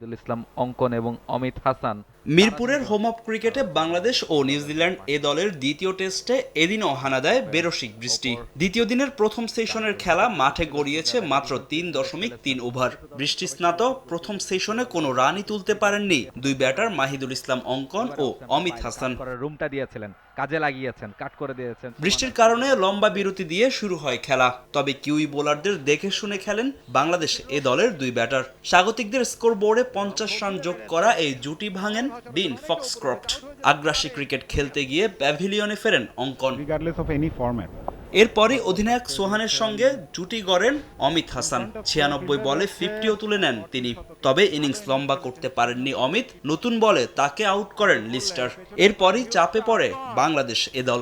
শহীদুল ইসলাম অঙ্কন এবং অমিত হাসান। মিরপুরের হোম অফ ক্রিকেটে বাংলাদেশ ও নিউজিল্যান্ড এ দলের দ্বিতীয় টেস্টে এদিনও হানা দেয় বেরসিক বৃষ্টি। দ্বিতীয় দিনের প্রথম সেশনের খেলা মাঠে গড়িয়েছে মাত্র তিন দশমিক তিন ওভার। বৃষ্টি স্নাত প্রথম সেশনে কোনো রানই তুলতে পারেননি দুই ব্যাটার মাহিদুল ইসলাম অঙ্কন ও অমিত হাসান। রুমটা দিয়েছিলেন। কাজে লাগিয়েছেন কাট করে দিয়েছেন বৃষ্টির কারণে লম্বা বিরতি দিয়ে শুরু হয় খেলা। তবে কিউই বোলারদের দেখে শুনে খেলেন বাংলাদেশ এ দলের দুই ব্যাটার। স্বাগতিকদের স্কোর বোর্ডে পঞ্চাশ রান যোগ করা এই জুটি ভাঙেন ডিন ফক্সক্রপ্ট। আগ্রাসী ক্রিকেট খেলতে গিয়ে প্যাভিলিয়নে ফেরেন Ankon. Regardless of any format. এরপরই অধিনায়ক সোহানের সঙ্গে জুটি গড়েন অমিত হাসান। ছিয়ানব্বই বলে ফিফটিও তুলে নেন তিনি। তবে ইনিংস লম্বা করতে পারেননি অমিত। নতুন বলে তাকে আউট করেন লিস্টার। এরপরই চাপে পড়ে বাংলাদেশ এ দল.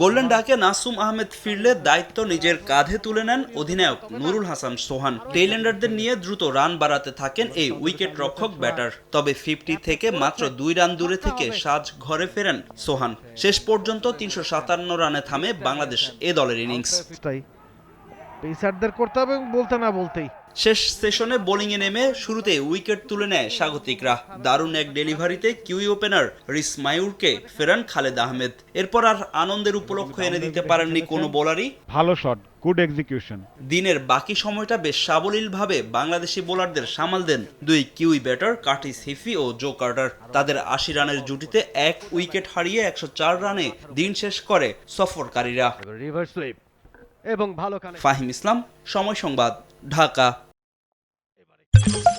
গোল্ডেন ডাকে নাসুম আহমেদ ফিরলে দায়িত্ব নিজের কাঁধে তুলে নেন অধিনায়ক নুরুল হাসান সোহান। টেইল্যান্ডারদের নিয়ে দ্রুত রান বাড়াতে থাকেন এই উইকেট রক্ষক ব্যাটার। তবে ফিফটি থেকে মাত্র দুই রান দূরে থেকে সাজ ঘরে ফেরেন সোহান। শেষ পর্যন্ত তিনশো সাতান্ন রানে থামে বাংলাদেশ এ দলের ইনিংস। করতে হবে বলতে না বলতেই। শেষ সেশনে বোলিংয়ে নেমে শুরুতে উইকেট তুলে নেয় স্বাগতিকরা। দারুণ এক ডেলিভারিতে কিউই ওপেনার রিস মায়ুরকে ফেরান খালেদ আহমেদ। এরপর আর আনন্দের উপলক্ষ এনে দিতে পারেননি কোনো বোলারই। ভালো শট গুড এক্সিকিউশন দিনের বাকি সময়টা বেশ সাবলীলভাবে বাংলাদেশি বোলারদের সামাল দেন দুই কিউই ব্যাটার কার্টিস হিফি ও জো কার্টার। তাদের আশি রানের জুটিতে এক উইকেট হারিয়ে একশো চার রানে দিন শেষ করে সফরকারীরা। এবং ভালো ফাহিম ইসলাম সময় সংবাদ ঢাকা।